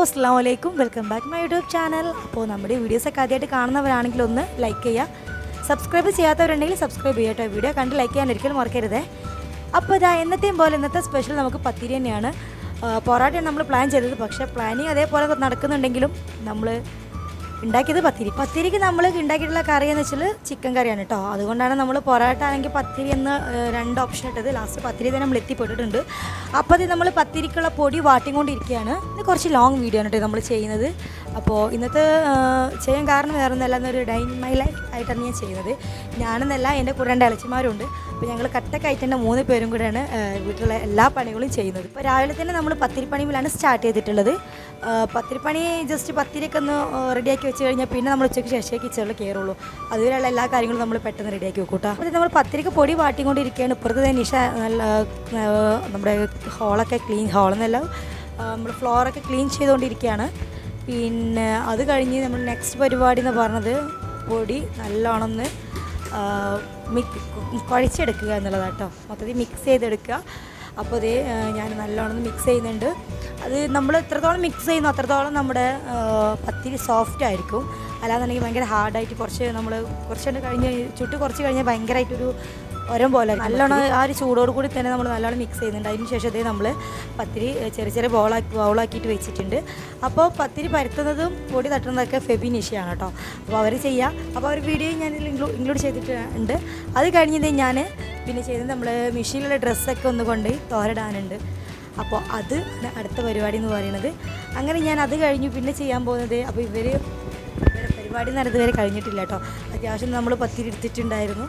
അസ്സാം വലൈക്കും welcome back my YouTube channel. അപ്പോൾ നമ്മുടെ വീഡിയോസൊക്കെ ആദ്യമായിട്ട് കാണുന്നവരാണെങ്കിൽ ഒന്ന് ലൈക്ക് ചെയ്യുക. സബ്സ്ക്രൈബ് ചെയ്യാത്തവരുണ്ടെങ്കിൽ സബ്സ്ക്രൈബ് ചെയ്യട്ടോ വീഡിയോ കണ്ട് ലൈക്ക് ചെയ്യാൻ ഒരിക്കലും മറക്കരുതേ. അപ്പോൾ ഇതാ എന്നത്തെയും പോലെ ഇന്നത്തെ സ്പെഷ്യൽ നമുക്ക് പത്തിരി തന്നെയാണ്. പൊറാട്ടയാണ് നമ്മൾ പ്ലാൻ ചെയ്തത്. പക്ഷേ പ്ലാനിങ് അതേപോലെ നടക്കുന്നുണ്ടെങ്കിലും നമ്മൾ ഉണ്ടാക്കിയത് പത്തിരി. പത്തിരിക്ക് നമ്മൾ ഉണ്ടാക്കിയിട്ടുള്ള കറി എന്ന് വെച്ചാൽ ചിക്കൻ കറിയാണ് കേട്ടോ അതുകൊണ്ടാണ് നമ്മൾ പൊറോട്ട ആണെങ്കിൽ പത്തിരി എന്ന് രണ്ട് ഓപ്ഷൻ ഇട്ടത്. ലാസ്റ്റ് പത്തിരി തന്നെ നമ്മൾ എത്തിപ്പെട്ടിട്ടുണ്ട്. അപ്പോൾ നമ്മൾ പത്തിരിക്കുള്ള പൊടി വാട്ടിക്കൊണ്ടിരിക്കുകയാണ്. ഇത് കുറച്ച് ലോങ് വീഡിയോ ആണ് കേട്ടോ നമ്മൾ ചെയ്യുന്നത്. അപ്പോൾ ഇന്നത്തെ ചെയ്യാൻ കാരണം വേറെ ഒന്നല്ല എന്നൊരു ഡൈൻ മൈ ലൈഫ് ആയിട്ടാണ് ഞാൻ ചെയ്യുന്നത്. ഞാനെന്നല്ല എന്റെ കൂടെ രണ്ട് ഇളച്ചിമാരുണ്ട് അപ്പോൾ ഞങ്ങൾ കട്ടക്കായിട്ട് മൂന്ന് പേരും കൂടെയാണ് വീട്ടിലുള്ള എല്ലാ പണികളും ചെയ്യുന്നത്. ഇപ്പോൾ രാവിലെ തന്നെ നമ്മൾ പത്തിരിപ്പണിയിലാണ് സ്റ്റാർട്ട് ചെയ്തിട്ടുള്ളത്. പത്തിരിപ്പണി ജസ്റ്റ് പത്തിരിയൊക്കെ ഒന്ന് റെഡിയാക്കി വെച്ച് കഴിഞ്ഞാൽ പിന്നെ നമ്മൾ ഉച്ചയ്ക്ക് ശേഷം കിച്ചണിൽ കയറുള്ളൂ അതുവരെയുള്ള എല്ലാ കാര്യങ്ങളും നമ്മൾ പെട്ടെന്ന് റെഡിയാക്കി വെക്കും കേട്ടോ അപ്പോൾ നമ്മൾ പത്തിരിക്ക് പൊടി വാട്ടിക്കൊണ്ടിരിക്കുകയാണ് ഇപ്പുറത്ത് നിഷ നല്ല നമ്മുടെ ഹോളൊക്കെ ക്ലീൻ ഹോളെന്നല്ല നമ്മൾ ഫ്ലോറൊക്കെ ക്ലീൻ ചെയ്തുകൊണ്ടിരിക്കുകയാണ് പിന്നെ അത് കഴിഞ്ഞ് നമ്മൾ നെക്സ്റ്റ് പരിപാടി എന്ന് പറഞ്ഞത് പൊടി നല്ലോണം ഒന്ന് മിക് കുഴച്ചെടുക്കുക എന്നുള്ളതാണ് കേട്ടോ മൊത്തത്തിൽ മിക്സ് ചെയ്തെടുക്കുക. അപ്പോൾ ഇത് ഞാൻ നല്ലോണം മിക്സ് ചെയ്യുന്നുണ്ട്. അത് നമ്മൾ എത്രത്തോളം മിക്സ് ചെയ്യുന്നു അത്രത്തോളം നമ്മുടെ പത്തിരി സോഫ്റ്റ് ആയിരിക്കും. അല്ലാന്നുണ്ടെങ്കിൽ ഭയങ്കര ഹാർഡായിട്ട് കുറച്ച് നമ്മൾ കുറച്ചുകൊണ്ട് കഴിഞ്ഞ് ചുട്ട് കുറച്ച് കഴിഞ്ഞാൽ ഭയങ്കരമായിട്ടൊരു ഒരം പോലെ. നല്ലോണം ആ ഒരു ചൂടോട് കൂടി തന്നെ നമ്മൾ നല്ലോണം മിക്സ് ചെയ്യുന്നുണ്ട്. അതിന് ശേഷം അതേ നമ്മൾ പത്തിരി ചെറിയ ചെറിയ ബോളാക്കി ബോളാക്കിയിട്ട് വെച്ചിട്ടുണ്ട്. അപ്പോൾ പത്തിരി പരത്തുന്നതും പൊടി തട്ടുന്നതൊക്കെ ഫെബിനിഷയാണ് കേട്ടോ. അപ്പോൾ അവർ ചെയ്യുക അപ്പോൾ അവർ വീഡിയോ ഞാൻ ഇൻക്ലൂഡ് ഇൻക്ലൂഡ് ചെയ്തിട്ടുണ്ട്. അത് കഴിഞ്ഞത് ഞാൻ പിന്നെ ചെയ്തത് നമ്മൾ മെഷീനിലുള്ള ഡ്രസ്സൊക്കെ ഒന്ന് കൊണ്ട് തോരടാനുണ്ട്. അപ്പോൾ അത് അടുത്ത പരിപാടി എന്ന് പറയുന്നത്. അങ്ങനെ ഞാൻ അത് കഴിഞ്ഞു പിന്നെ ചെയ്യാൻ പോകുന്നത്. അപ്പോൾ ഇവർ പരിപാടി നടന്നത് വരെ കഴിഞ്ഞിട്ടില്ല കേട്ടോ. അത്യാവശ്യം നമ്മൾ പത്തിരി എടുത്തിട്ടുണ്ടായിരുന്നു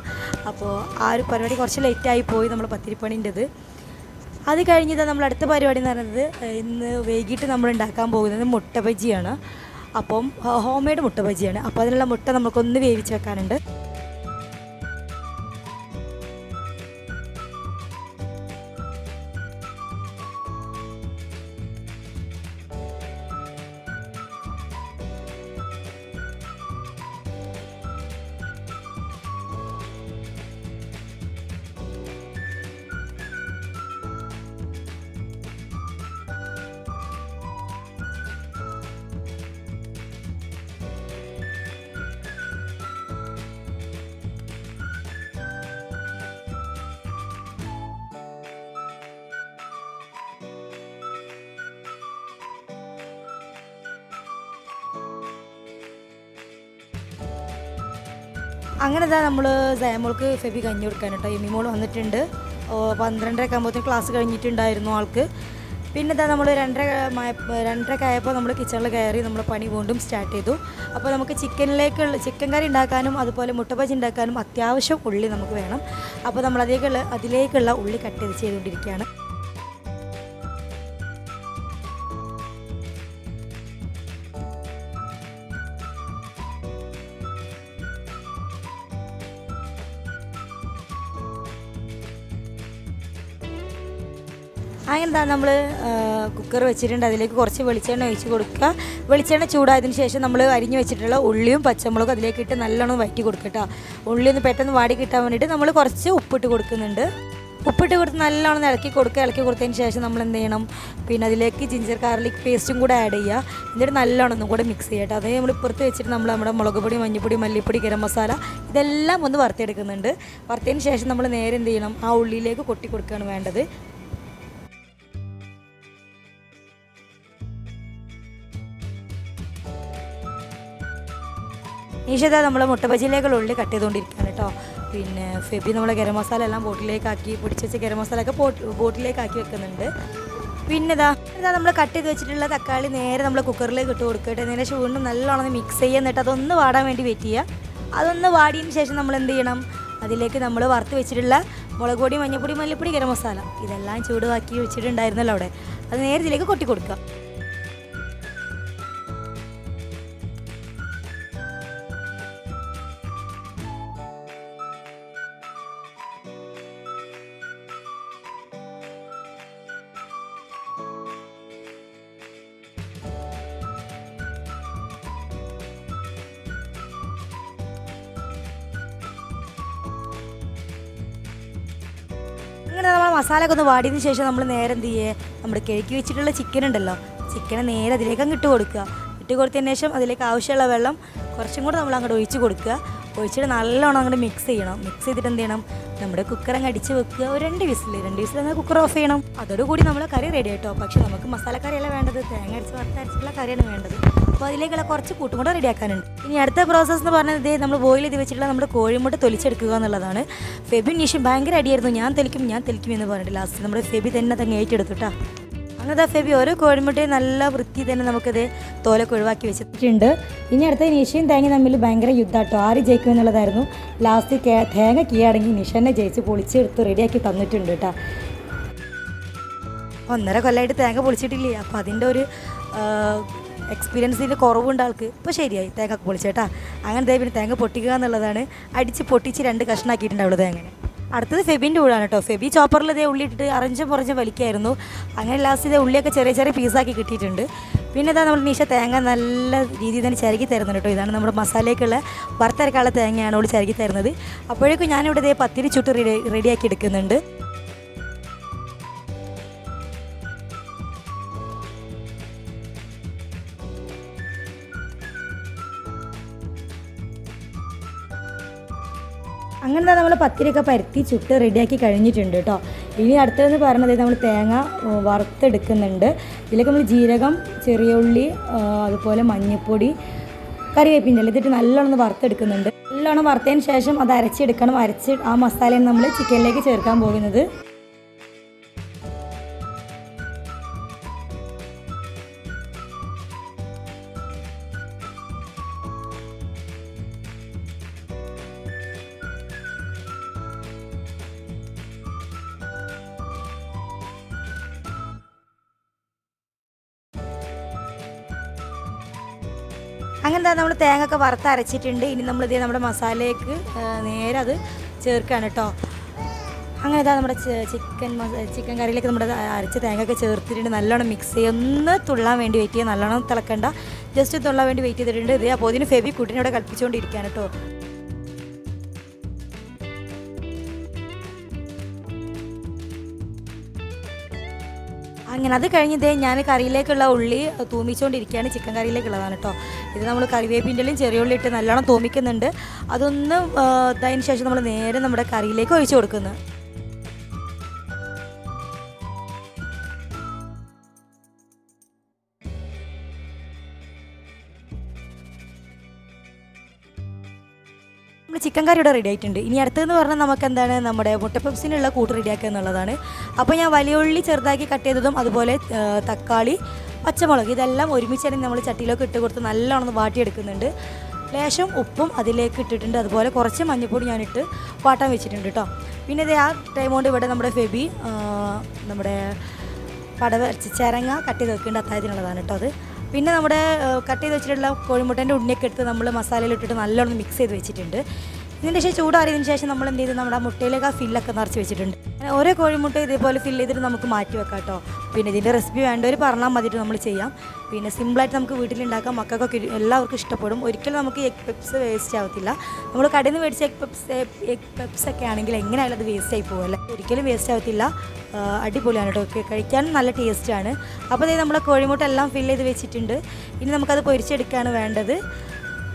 അപ്പോൾ ആ ഒരു പരിപാടി കുറച്ച് ലേറ്റായി പോയി നമ്മൾ പത്തിരിപ്പണിന്റെത്. അത് കഴിഞ്ഞത് നമ്മൾ അടുത്ത പരിപാടി എന്ന് പറയുന്നത് ഇന്ന് വൈകിട്ട് നമ്മൾ ഉണ്ടാക്കാൻ പോകുന്നത് മുട്ട ബജിയാണ്. അപ്പം ഹോം മെയ്ഡ് മുട്ട ബജിയാണ്. അപ്പോൾ അതിനുള്ള മുട്ട നമുക്കൊന്ന് വേവിച്ച് വെക്കാനുണ്ട്. അങ്ങനെ ഇതാ നമ്മൾ ജയമോൾക്ക് ഫെബി കഞ്ഞി കൊടുക്കാൻ കേട്ടോ. എമ്മി മോൾ വന്നിട്ടുണ്ട്. പന്ത്രണ്ടരയൊക്കെ ആകുമ്പോഴത്തേക്കും ക്ലാസ് കഴിഞ്ഞിട്ടുണ്ടായിരുന്നു ആൾക്ക്. പിന്നെ ഇതാ നമ്മൾ രണ്ടര രണ്ടരക്ക് ആയപ്പോൾ നമ്മൾ കിച്ചണിൽ കയറി നമ്മൾ പണി വീണ്ടും സ്റ്റാർട്ട് ചെയ്തു. അപ്പോൾ നമുക്ക് ചിക്കനിലേക്കുള്ള ചിക്കൻ കറി ഉണ്ടാക്കാനും അതുപോലെ മുട്ടബജി ഉണ്ടാക്കാനും അത്യാവശ്യം ഉള്ളി നമുക്ക് വേണം. അപ്പോൾ നമ്മൾ അതിലേക്കുള്ള അതിലേക്കുള്ള ഉള്ളി കട്ട് ചെയ്ത് ചെയ്തുകൊണ്ടിരിക്കുകയാണ്. അങ്ങനെന്താ നമ്മൾ കുക്കർ വെച്ചിട്ടുണ്ട്. അതിലേക്ക് കുറച്ച് വെളിച്ചെണ്ണ ഒഴിച്ച് കൊടുക്കുക. വെളിച്ചെണ്ണ ചൂടായതിനു ശേഷം നമ്മൾ അരിഞ്ഞു വെച്ചിട്ടുള്ള ഉള്ളിയും പച്ചമുളകും അതിലേക്ക് ഇട്ട് നല്ലോണം വഴറ്റി കൊടുക്കട്ടോ ഉള്ളി ഒന്ന് പെട്ടെന്ന് വാടി കിട്ടാൻ വേണ്ടിയിട്ട് നമ്മൾ കുറച്ച് ഉപ്പിട്ട് കൊടുക്കുന്നുണ്ട്. ഉപ്പിട്ട് കൊടുത്ത് നല്ലോണം ഇളക്കി കൊടുക്കുക. ഇളക്കി കൊടുത്തതിന് ശേഷം നമ്മൾ എന്ത് ചെയ്യണം? പിന്നെ അതിലേക്ക് ജിഞ്ചർ ഗാർലിക് പേസ്റ്റും കൂടെ ആഡ് ചെയ്യുക. എന്നിട്ട് നല്ലോണം ഒന്നും കൂടെ മിക്സ് ചെയ്യട്ടോ അതേ നമ്മൾ ഇപ്പുറത്ത് വെച്ചിട്ട് നമ്മൾ നമ്മുടെ മുളക് പൊടി മഞ്ഞൾപ്പൊടി മല്ലിപ്പൊടി ഗരം മസാല ഇതെല്ലാം ഒന്ന് വറുത്തെടുക്കുന്നുണ്ട്. വറുത്തതിന് ശേഷം നമ്മൾ നേരെ എന്ത് ചെയ്യണം? ആ ഉള്ളിയിലേക്ക് കൊട്ടി കൊടുക്കുകയാണ് വേണ്ടത്. ഈശത നമ്മൾ മുട്ടബജിയിലേക്കുള്ള ഉള്ളി കട്ട് ചെയ്തുകൊണ്ടിരിക്കുകയാണ് കേട്ടോ. പിന്നെ ഫെബി നമ്മൾ ഗരം മസാല എല്ലാം ബോട്ടിലേക്കാക്കി പൊടിച്ച് വെച്ച ഗരം മസാല ഒക്കെ ബോട്ടിലേക്കാക്കി വെക്കുന്നുണ്ട്. പിന്നെ ഇതാ ഇതാ നമ്മൾ കട്ട് ചെയ്ത് വെച്ചിട്ടുള്ള തക്കാളി നേരെ നമ്മൾ കുക്കറിലേക്ക് ഇട്ട് കൊടുക്കട്ടെ. നേരെ ചൂണ്ടും നല്ലോണം മിക്സ് ചെയ്യുക എന്നിട്ട് അതൊന്ന് വാടാൻ വേണ്ടി വെയിറ്റ് ചെയ്യുക. അതൊന്ന് വാടിയതിന് ശേഷം നമ്മൾ എന്ത് ചെയ്യണം? അതിലേക്ക് നമ്മൾ വറുത്ത് വെച്ചിട്ടുള്ള മുളക് പൊടി മഞ്ഞൾപ്പൊടി മല്ലിപ്പൊടി ഗരം മസാല. ഇതെല്ലാം ചൂടുവാക്കി വെച്ചിട്ടുണ്ടായിരുന്നല്ലോ അവിടെ. അത് നേരെ ഇതിലേക്ക് കൊട്ടി കൊടുക്കുക. അങ്ങനെ നമ്മൾ മസാല ഒക്കെ ഒന്ന് വാടിയതിന് ശേഷം നമ്മൾ നേരെ എന്ത് ചെയ്യേ? നമ്മുടെ കിഴക്കി വെച്ചിട്ടുള്ള ചിക്കൻ ഉണ്ടല്ലോ. ചിക്കനെ നേരെ അതിലേക്ക് അങ്ങ് ഇട്ട് കൊടുക്കുക. ഇട്ട് കൊടുത്തതിന് ശേഷം അതിലേക്ക് ആവശ്യമുള്ള വെള്ളം കുറച്ചും കൂടെ നമ്മൾ അങ്ങോട്ട് ഒഴിച്ച് കൊടുക്കുക. ഒഴിച്ചിട്ട് നല്ലോണം അങ്ങോട്ട് മിക്സ് ചെയ്യണം. മിക്സ് ചെയ്തിട്ട് എന്ത് ചെയ്യണം? നമ്മുടെ കുക്കർ അങ്ങ് അടിച്ച് വെക്കുക. ഒരു രണ്ട് വിസിൽ രണ്ട് വിസിൽ എന്നാൽ കുക്കർ ഓഫ് ചെയ്യണം. അതോടുകൂടി നമ്മൾ കറി റെഡി ആയിട്ടോ? പക്ഷേ നമുക്ക് മസാലക്കറിയല്ല വേണ്ടത്? തേങ്ങ അരച്ച് വറുത്തരച്ചിട്ടുള്ള കറിയാണ് വേണ്ടത്. അപ്പോൾ അതിലേക്കുള്ള കുറച്ച് കൂട്ടും കൂടെ റെഡിയാക്കാനുണ്ട്. ഇനി അടുത്ത പ്രോസസ്സ് എന്ന് പറഞ്ഞത് നമ്മൾ ബോയിൽ ചെയ്ത് വെച്ചിട്ടുള്ള നമ്മുടെ കോഴിമുട്ട തൊലിച്ചെടുക്കുക എന്നുള്ളതാണ്. ഫെബിൻ നിഷും ഭയങ്കര അടിയായിരുന്നു. ഞാൻ തെളിക്കും ഞാൻ തെളിക്കും എന്ന് പറഞ്ഞിട്ട് ലാസ്റ്റ് നമ്മുടെ ഫെബി തന്നെ തന്നെ ഏറ്റെടുത്തു അങ്ങനത്തെ അങ്ങനെ ഫെബി ഓരോ കോഴിമുട്ടയും നല്ല വൃത്തി തന്നെ നമുക്കത് തോലൊക്കെ ഒഴിവാക്കി വെച്ചിട്ടുണ്ട്. ഇനി അടുത്ത നിഷയും തേങ്ങ തമ്മിൽ ഭയങ്കര യുദ്ധാട്ടോ. ആര് ജയിക്കും എന്നുള്ളതായിരുന്നു. ലാസ്റ്റ് തേങ്ങ കീഴടങ്ങി നിഷനെ ജയിച്ച് പൊളിച്ചെടുത്ത് റെഡിയാക്കി തന്നിട്ടുണ്ട് കേട്ടോ ഒന്നര കൊല്ലമായിട്ട് തേങ്ങ പൊളിച്ചിട്ടില്ലേ? അപ്പോൾ അതിന്റെ ഒരു എക്സ്പീരിയൻസിന്റെ കുറവുണ്ട് ആൾക്ക്. ഇപ്പോൾ ശരിയായി. തേങ്ങ പൊളിച്ചേട്ടാ. അങ്ങനെ ദേ പിന്നെ തേങ്ങ പൊട്ടിക്കുക എന്നുള്ളതാണ്. അടിച്ച് പൊട്ടിച്ച് രണ്ട് കഷ്ണാക്കിയിട്ടുണ്ടാവുള്ളൂ അങ്ങനെ. അടുത്തത് ഫെബിന്റെ ഉള്ളാണ് കേട്ടോ. ഫെബി ചോപ്പറിൽ ഇതേ ഉള്ളി ഇട്ടിട്ട് അറഞ്ചും പുറഞ്ഞും വലിക്കായിരുന്നു. അങ്ങനെ ലാസ്റ്റ് ഇതേ ഉള്ളിയൊക്കെ ചെറിയ ചെറിയ പീസാക്കി കിട്ടിയിട്ടുണ്ട്. പിന്നെ ഇതാ നമ്മൾ നിഷ തേങ്ങ നല്ല രീതിയിൽ തന്നെ ചിരകി തരുന്നുണ്ട് കേട്ടോ. ഇതാണ് നമ്മുടെ മസാലയ്ക്കുള്ള വറുത്തരക്കാനുള്ള തേങ്ങയാണ് അവൾ ചിരകി തരുന്നത്. അപ്പോഴേക്കും ഞാനിവിടെ ഇതേ പത്തിരി ചുട്ട് റെഡി റെഡിയാക്കി എടുക്കുന്നുണ്ട്. അങ്ങനെ നമ്മൾ പത്തിരിയൊക്കെ പരത്തി ചുട്ട് റെഡിയാക്കി കഴിഞ്ഞിട്ടുണ്ട് കേട്ടോ ഇനി അടുത്തതെന്ന് പറഞ്ഞത് നമ്മൾ തേങ്ങ വറുത്തെടുക്കുന്നുണ്ട്. ഇതിലേക്ക് നമ്മൾ ജീരകം ചെറിയ ഉള്ളി അതുപോലെ മഞ്ഞൾപ്പൊടി കറിവേപ്പിന്റെ ഇതിട്ട് നല്ലോണം വറുത്തെടുക്കുന്നുണ്ട്. നല്ലോണം വറുത്തതിന് ശേഷം അത് അരച്ചെടുക്കണം. അരച്ച് ആ മസാലയാണ് നമ്മൾ ചിക്കനിലേക്ക് ചേർക്കാൻ പോകുന്നത്. അങ്ങനെ നമ്മൾ തേങ്ങ ഒക്കെ വറുത്ത് അരച്ചിട്ടുണ്ട്. ഇനി നമ്മൾ ഇതേ നമ്മുടെ മസാലയ്ക്ക് നേരെ അത് ചേർക്കുകയാണ് കേട്ടോ അങ്ങനെ ഇതാ നമ്മുടെ ചിക്കൻ ചിക്കൻ കറിയിലേക്ക് നമ്മുടെ അരച്ച തേങ്ങ ഒക്കെ ചേർത്തിട്ടുണ്ട്. നല്ലോണം മിക്സ് ചെയ്യുക ഒന്ന് തുള്ളാൻ വേണ്ടി വെയിറ്റ് ചെയ്യുക നല്ലോണം തിളക്കണ്ട. ജസ്റ്റ് തുള്ളാൻ വേണ്ടി വെയിറ്റ് ചെയ്തിട്ടുണ്ട്. ഇതേ അപ്പോൾ ഇതിന് ഫെബി കുട്ടിനെ കളിപ്പിച്ചുകൊണ്ടിരിക്കുകയാണ് കേട്ടോ അങ്ങനെ അത് കഴിഞ്ഞതേ ഞാൻ കറിയിലേക്കുള്ള ഉള്ളി തൂമിച്ചുകൊണ്ടിരിക്കുകയാണ് ചിക്കൻ കറിയിലേക്കുള്ളതാണ് കേട്ടോ ഇത് നമ്മൾ ചെറിയ ഉള്ളി ഇട്ട് നല്ലോണം തൂമിക്കുന്നുണ്ട്. അതൊന്ന് ഇതായതിന് ശേഷം നമ്മൾ നേരെ നമ്മുടെ കറിയിലേക്ക് ഒഴിച്ചു കൊടുക്കുന്നു. നമ്മൾ ചിക്കൻ കറി ഇവിടെ റെഡി ആയിട്ടുണ്ട്. ഇനി അടുത്തതെന്ന് പറഞ്ഞാൽ നമുക്ക് എന്താണ് നമ്മുടെ മുട്ടപ്പപ്സിനുള്ള കൂട്ട് റെഡിയാക്കുക എന്നുള്ളതാണ്. അപ്പോൾ ഞാൻ വലിയ ഉള്ളി ചെറുതാക്കി കട്ട് ചെയ്തതും അതുപോലെ തക്കാളി പച്ചമുളക് ഇതെല്ലാം ഒരുമിച്ച് തന്നെ നമ്മൾ ചട്ടിയിലൊക്കെ ഇട്ട് കൊടുത്ത് നല്ലോണം വാട്ടിയെടുക്കുന്നുണ്ട്. ലേശം ഉപ്പും അതിലേക്ക് ഇട്ടിട്ടുണ്ട്. അതുപോലെ കുറച്ച് മഞ്ഞൾപ്പൊടി ഞാനിട്ട് വാട്ടാൻ വെച്ചിട്ടുണ്ട് കേട്ടോ പിന്നെ ഇത് ആ ടൈം കൊണ്ട് ഇവിടെ നമ്മുടെ ഫെബി നമ്മുടെ പടവരച്ച് ചിരങ്ങ കട്ട് ചെയ്ത് വെക്കേണ്ട അത്താഴത്തിനുള്ളതാണ് കേട്ടോ അത്. പിന്നെ നമ്മുടെ കട്ട് ചെയ്ത് വെച്ചിട്ടുള്ള കോഴിമുട്ടേന്റെ ഉണ്ണിയൊക്കെ എടുത്ത് നമ്മൾ മസാലയിൽ ഇട്ടിട്ട് നല്ലോണം മിക്സ് ചെയ്ത് വെച്ചിട്ടുണ്ട്. ഇതിന് ശേഷം ചൂടാറിയതിന് ശേഷം നമ്മൾ എന്ത് ചെയ്ത്? നമ്മുടെ മുട്ടയിലേക്ക് ആ ഫില്ലൊക്കെ നിറച്ച് വെച്ചിട്ടുണ്ട്. അങ്ങനെ ഓരോ കോഴിമുട്ട ഇതേപോലെ ഫില്ല് ചെയ്തിട്ട് നമുക്ക് മാറ്റി വെക്കാം കേട്ടോ പിന്നെ ഇതിന്റെ റെസിപ്പി വേണ്ടവർ പറഞ്ഞാൽ മതിയിട്ട് നമ്മൾ ചെയ്യാം. പിന്നെ സിമ്പിളായിട്ട് നമുക്ക് വീട്ടിലുണ്ടാക്കാം മക്കൾക്കൊക്കെ എല്ലാവർക്കും ഇഷ്ടപ്പെടും. ഒരിക്കലും നമുക്ക് എഗ് പെപ്സ് വേസ്റ്റ് ആവത്തില്ല. നമ്മൾ കടയിൽ നിന്ന് മേടിച്ച എഗ് പെപ്സ് എഗ് പെപ്സ് ഒക്കെ ആണെങ്കിൽ എങ്ങനെയായാലും അത് വേസ്റ്റ് ആയി പോകുമല്ലേ ഒരിക്കലും വേസ്റ്റ് ആവത്തില്ല. അടിപൊളിയാണ് കേട്ടോ ഒക്കെ കഴിക്കാൻ നല്ല ടേസ്റ്റാണ് അപ്പോൾ അതായത് നമ്മൾ കോഴിമുട്ട എല്ലാം ഫില്ല് ചെയ്ത് വെച്ചിട്ടുണ്ട്. ഇനി നമുക്കത് പൊരിച്ചെടുക്കുകയാണ് വേണ്ടത്.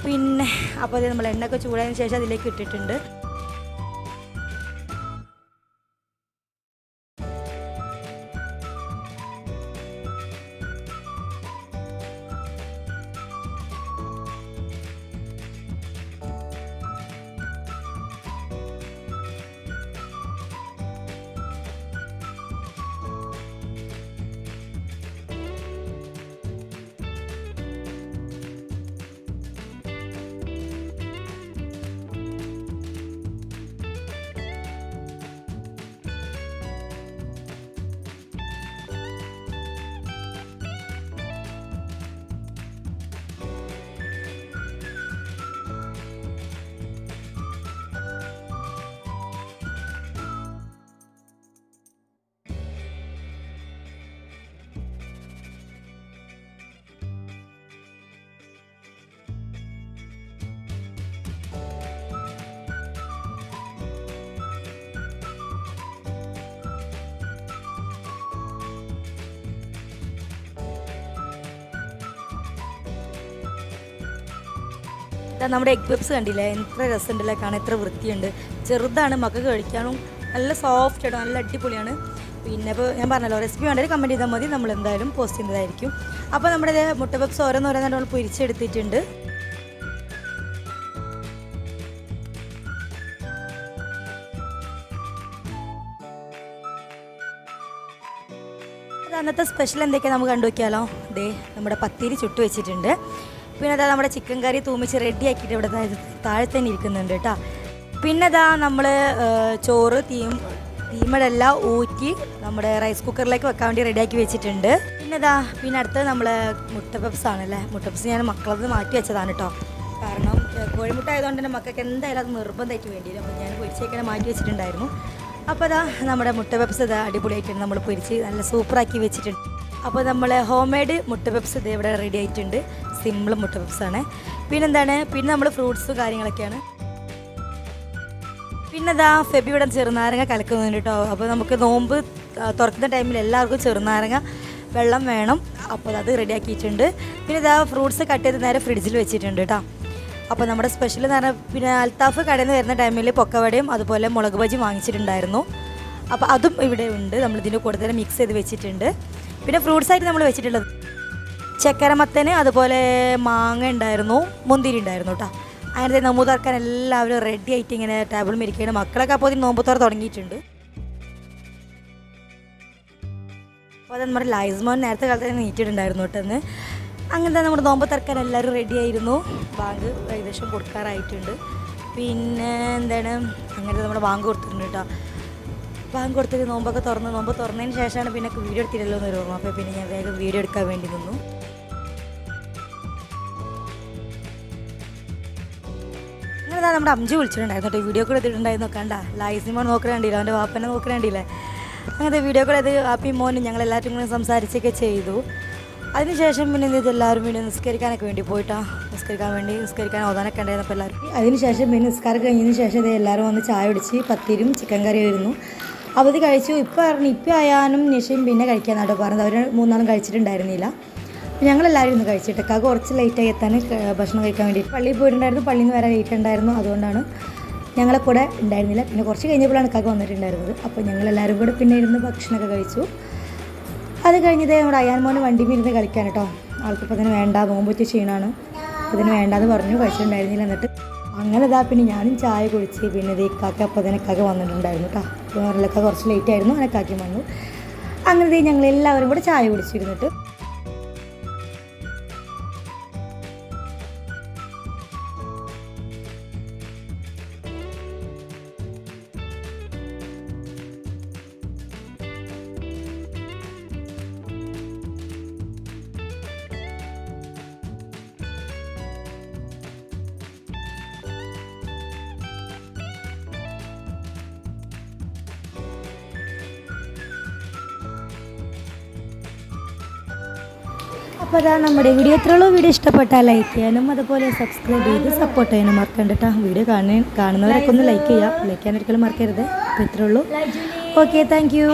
പിന്നെ അപ്പോൾ ഇത് നമ്മൾ എണ്ണയൊക്കെ ചൂടായതിന് ശേഷം അതിലേക്ക് ഇട്ടിട്ടുണ്ട്. നമ്മുടെ എഗ് പെപ്സ് കണ്ടില്ലേ? എത്ര രസമുണ്ടല്ലേ കാണാൻ എത്ര വൃത്തിയുണ്ട്. ചെറുതാണ് മക്കൾക്ക് കഴിക്കാനും നല്ല സോഫ്റ്റ് ആയിട്ട് നല്ല അടിപൊളിയാണ്. പിന്നെ ഇപ്പോൾ ഞാൻ പറഞ്ഞല്ലോ റെസിപ്പി വേണ്ടത് കമന്റ് ചെയ്താൽ മതി നമ്മൾ എന്തായാലും പോസ്റ്റ് ചെയ്യുന്നതായിരിക്കും. അപ്പോൾ നമ്മുടെ മുട്ട പെപ്സ് ഓരോന്നോരോന്നായിട്ട് നമ്മൾ പൊരിച്ചെടുത്തിട്ടുണ്ട്. അന്നത്തെ സ്പെഷ്യൽ എന്തൊക്കെയാണ് നമുക്ക് കണ്ടു നോക്കിയാലോ ദേ നമ്മുടെ പത്തിരി ചുട്ട് വെച്ചിട്ടുണ്ട്. പിന്നെ അതാ നമ്മുടെ ചിക്കൻ കറി തൂമിച്ച് റെഡി ആക്കിയിട്ട് ഇവിടെ താഴെ തന്നെ ഇരിക്കുന്നുണ്ട് കേട്ടോ. പിന്നെ അതാ നമ്മൾ ചോറ് തീം തീമടെല്ലാം ഊറ്റി നമ്മുടെ റൈസ് കുക്കറിലേക്ക് വെക്കാൻ വേണ്ടി റെഡിയാക്കി വെച്ചിട്ടുണ്ട്. പിന്നെ ഇതാ പിന്നെ അടുത്തത് നമ്മൾ മുട്ട പപ്സ് ആണല്ലേ? മുട്ട പപ്സ് ഞാൻ മക്കളത് മാറ്റി വെച്ചതാണ് കേട്ടോ. കാരണം കോഴിമുട്ട ആയതുകൊണ്ട് തന്നെ മക്കൾക്ക് എന്തായാലും അത് നിർബന്ധമായിട്ട് വേണ്ടിയില്ല അപ്പോൾ ഞാൻ പൊരിച്ചേക്കനെ മാറ്റി വെച്ചിട്ടുണ്ടായിരുന്നു. അപ്പോൾ അതാ നമ്മുടെ മുട്ട പെപ്സ് ഇതാ അടിപൊളിയായിട്ടുണ്ട്. നമ്മൾ പൊരിച്ച് നല്ല സൂപ്പറാക്കി വെച്ചിട്ടുണ്ട്. അപ്പോൾ നമ്മൾ ഹോം മെയ്ഡ് മുട്ട പെപ്സ് ഇത് ഇവിടെ റെഡി ആയിട്ടുണ്ട്. സിമ്പിൾ മുട്ട ആണ് പിന്നെന്താണ്? പിന്നെ നമ്മൾ ഫ്രൂട്ട്സും കാര്യങ്ങളൊക്കെയാണ്. പിന്നെ ഇതാ ഫെബി ചെറുനാരങ്ങ കലക്കുന്നുണ്ട് കേട്ടോ അപ്പോൾ നമുക്ക് നോമ്പ് തുറക്കുന്ന ടൈമിൽ എല്ലാവർക്കും ചെറുനാരങ്ങ വെള്ളം വേണം. അപ്പോൾ അത് റെഡിയാക്കിയിട്ടുണ്ട്. പിന്നെ ഇതാ ഫ്രൂട്ട്സ് കട്ട് ചെയ്ത് നേരെ ഫ്രിഡ്ജിൽ വെച്ചിട്ടുണ്ട് കേട്ടോ അപ്പോൾ നമ്മുടെ സ്പെഷ്യൽ എന്ന് പറഞ്ഞാൽ പിന്നെ അൽത്താഫ് കടയിൽ നിന്ന് വരുന്ന ടൈമിൽ പൊക്കവടയും അതുപോലെ മുളക് ബജി വാങ്ങിച്ചിട്ടുണ്ടായിരുന്നു. അപ്പോൾ അതും ഇവിടെ ഉണ്ട്. നമ്മൾ ഇതിന്റെ കൂടെ തന്നെ മിക്സ് ചെയ്ത് വെച്ചിട്ടുണ്ട്. പിന്നെ ഫ്രൂട്ട്സ് ആയിട്ട് നമ്മൾ വെച്ചിട്ടുള്ളത് ചക്കരമത്തന് അതുപോലെ മാങ്ങ ഉണ്ടായിരുന്നു മുന്തിരി ഉണ്ടായിരുന്നു കേട്ടോ അങ്ങനത്തെ നോമ്പ് തുറക്കാൻ എല്ലാവരും റെഡി ആയിട്ട് ഇങ്ങനെ ടേബിൾ മിരിക്കുകയാണ് മക്കളൊക്കെ അപ്പോൾ നോമ്പ് തുറ തുടങ്ങിയിട്ടുണ്ട്. അപ്പോൾ അത് നമ്മുടെ ലൈസ്മോൻ നേരത്തെ കാലത്ത് തന്നെ നീറ്റിട്ടുണ്ടായിരുന്നു കേട്ടോ എന്ന് അങ്ങനത്തെ നമ്മുടെ നോമ്പ് തുറക്കാൻ എല്ലാവരും റെഡി ആയിരുന്നു. ബാങ്ക് ഏകദേശം കൊടുക്കാറായിട്ടുണ്ട്. പിന്നെ എന്താണ്? അങ്ങനത്തെ നമ്മുടെ ബാങ്ക് കൊടുത്തിട്ടുണ്ട് കേട്ടോ ബാങ്ക് കൊടുത്തിട്ട് നോമ്പൊക്കെ തുറന്ന് നോമ്പ് തുറന്നതിന് ശേഷമാണ് പിന്നെ വീഡിയോ എടുത്തില്ലല്ലോ എന്ന് ഓർമ്മ. അപ്പോൾ പിന്നെ ഞാൻ വേഗം വീഡിയോ എടുക്കാൻ വേണ്ടി നിന്നു. അങ്ങനെ നമ്മുടെ അമ്മ വിളിച്ചിട്ടുണ്ടായിരുന്നു കേട്ടോ? വീഡിയോ കൂടെ എടുത്തിട്ടുണ്ടായിരുന്നു കണ്ട? ലൈസിമോൻ നോക്കണണ്ടില്ല അവന്റെ വാപ്പനെ നോക്കണണ്ടില്ലേ അങ്ങനത്തെ വീഡിയോ കൂടെ ചെയ്ത് ആപ്പി മോനും ഞങ്ങൾ എല്ലാവരും കൂടെ സംസാരിച്ചൊക്കെ ചെയ്തു. അതിനുശേഷം പിന്നെ എന്ത് ചെയ്തു എല്ലാവരും പിന്നെ നിസ്കരിക്കാനൊക്കെ വേണ്ടി പോയിട്ടാ. നിസ്കരിക്കാൻ വേണ്ടി നിസ്കരിക്കാൻ ഓതാനൊക്കെ ഉണ്ടായിരുന്നപ്പോൾ എല്ലാവരും. അതിനുശേഷം പിന്നെ നിസ്കാരം കഴിഞ്ഞതിന് ശേഷം ഇത് എല്ലാവരും വന്ന് ചായ ഒടിച്ച് പത്തിരും ചിക്കൻ കറിയായിരുന്നു അവധി കഴിച്ചു. ഇപ്പം പറഞ്ഞു ഇപ്പം ആയാലും നിഷയും പിന്നെ കഴിക്കാന്നാട്ടോ പറഞ്ഞത്. അവർ മൂന്നാളും കഴിച്ചിട്ടുണ്ടായിരുന്നില്ല. ഞങ്ങളെല്ലാവരും ഇന്ന് കാക്ക കുറച്ച് ലേറ്റായി എത്താൻ ഭക്ഷണം കഴിക്കാൻ വേണ്ടി പള്ളിയിൽ പോയിട്ടുണ്ടായിരുന്നു പള്ളിയിൽ നിന്ന് വരാൻ ലേറ്റ് ഉണ്ടായിരുന്നു അതുകൊണ്ടാണ് ഞങ്ങളെ കൂടെ ഉണ്ടായിരുന്നില്ല. പിന്നെ കുറച്ച് കഴിഞ്ഞപ്പോഴാണ് കാക്ക വന്നിട്ടുണ്ടായിരുന്നത്. അപ്പോൾ ഞങ്ങളെല്ലാവരും കൂടെ പിന്നെ ഇരുന്ന് ഭക്ഷണമൊക്കെ കഴിച്ചു. അത് കഴിഞ്ഞത് നമ്മുടെ അയ്യാൻമോന് വണ്ടി ഇരുന്ന് കളിക്കാൻ കേട്ടോ ആൾക്കിപ്പോൾ അതിന് വേണ്ട നോമ്പുറ്റ ക്ഷീണമാണ് ഇതിന് വേണ്ടാന്ന് പറഞ്ഞു കഴിച്ചിട്ടുണ്ടായിരുന്നില്ല എന്നിട്ട്. അങ്ങനെ ഇതാ പിന്നെ ഞാനും ചായ കുടിച്ച് പിന്നെ ഇത് കാക്ക അപ്പോൾ അതിനെ കാക്ക വന്നിട്ടുണ്ടായിരുന്നു കേട്ടോ വേറെ കുറച്ച് ലേറ്റ് ആയിരുന്നു അങ്ങനെ കാക്കി വന്നു. അങ്ങനെ ഞങ്ങൾ എല്ലാവരും കൂടെ ചായ കുടിച്ചിരുന്നിട്ട് അപ്പോൾ അതാ നമ്മുടെ വീഡിയോ എത്രയുള്ളൂ വീഡിയോ ഇഷ്ടപ്പെട്ടാൽ ലൈക്ക് ചെയ്യാനും അതുപോലെ സബ്സ്ക്രൈബ് ചെയ്ത് സപ്പോർട്ട് ചെയ്യാനും മറക്കണ്ട കേട്ടോ വീഡിയോ കാണാൻ കാണുന്നവരൊക്കെ ഒന്ന് ലൈക്ക് ചെയ്യാം. ലൈക്ക് ചെയ്യാൻ ഒരിക്കലും മറക്കരുത്. അപ്പോൾ ഇത്രേ ഉള്ളൂ ഓക്കെ താങ്ക് യു